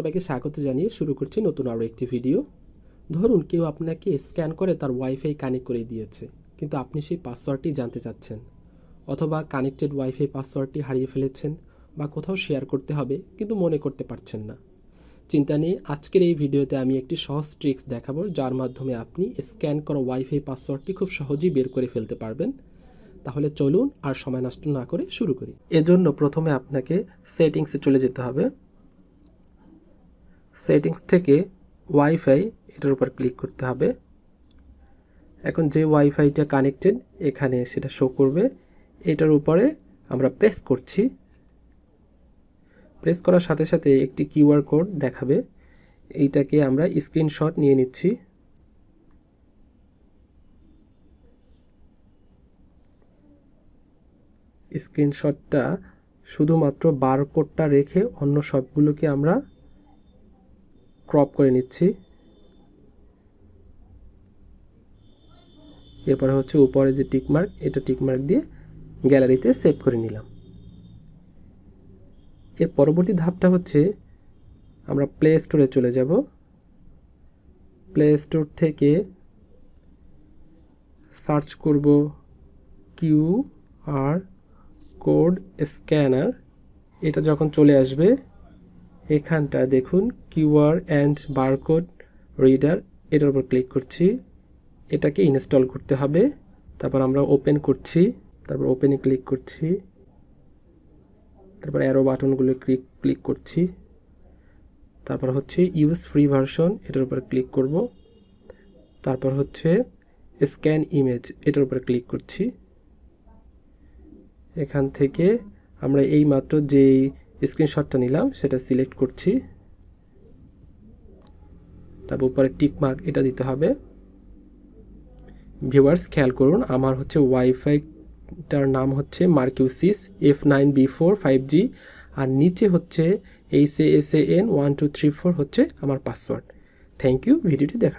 সবাইকে স্বাগত জানিয়ে শুরু করছি নতুন আরও একটি ভিডিও ধরুন কেউ আপনাকে স্ক্যান করে তার ওয়াইফাই কানেক্ট করে দিয়েছে, কিন্তু আপনি সেই পাসওয়ার্ডটি জানতে চাচ্ছেন, অথবা কানেক্টেড ওয়াইফাই পাসওয়ার্ডটি হারিয়ে ফেলেছেন বা কোথাও শেয়ার করতে হবে কিন্তু মনে করতে পারছেন না। চিন্তা নেই, আজকের এই ভিডিওতে আমি একটি সহজ ট্রিক্স দেখাবো, যার মাধ্যমে আপনি স্ক্যান করা ওয়াইফাই পাসওয়ার্ডটি খুব সহজেই বের করে ফেলতে পারবেন। তাহলে চলুন আর সময় নষ্ট না করে শুরু করি। এজন্য প্রথমে আপনাকে সেটিংসে চলে যেতে হবে। সেটিংস থেকে ওয়াইফাই এটার উপর ক্লিক করতে হবে। এখন যে ওয়াইফাইটা কানেক্টেড এখানে সেটা শো করবে। এটার উপরে আমরা প্রেস করছি। প্রেস করার সাথে সাথে একটি কিউআর কোড দেখাবে। এইটাকে আমরা স্ক্রিনশট নিয়ে নিচ্ছি। স্ক্রিনশটটা শুধুমাত্র বারকোডটা রেখে অন্য সবগুলোকে আমরা ক্রপ করে নিচ্ছি। এরপরে হচ্ছে উপরে যে টিকমার্ক এটা টিকমার্ক দিয়ে গ্যালারিতে সেভ করে নিলাম। এর পরবর্তী ধাপটা হচ্ছে আমরা প্লে স্টোরে চলে যাব। প্লে স্টোর থেকে সার্চ করব কিউ আর কোড স্ক্যানার এটা যখন চলে আসবে এখানটা দেখুন, কিউআর অ্যান্ড বারকোড, রিডার, এটার উপর ক্লিক করছি। এটাকে ইনস্টল করতে হবে। তারপর আমরা ওপেন করছি। তারপর ওপেনে ক্লিক করছি। তারপর অ্যারো বাটনগুলো ক্লিক ক্লিক করছি। তারপর হচ্ছে ইউজ ফ্রি ভার্সন এটার উপর ক্লিক করব। তারপর হচ্ছে স্ক্যান ইমেজ এটার উপর ক্লিক করছি। এখান থেকে আমরা এই মাত্র যেই স্ক্রিনশটটা নিলাম, সেটা সিলেক্ট করছি। তারপর উপরে টিক মার্ক এটা দিতে হবে। ভিউয়ার্স, খেয়াল করুন, আমার হচ্ছে ওয়াইফাইটার নাম হচ্ছে মার্কিউসিস, F nine B four, five G, আর নিচে হচ্ছে H A S A N, one two three four হচ্ছে আমার পাসওয়ার্ড। থ্যাংক ইউ, ভিডিওটি দেখার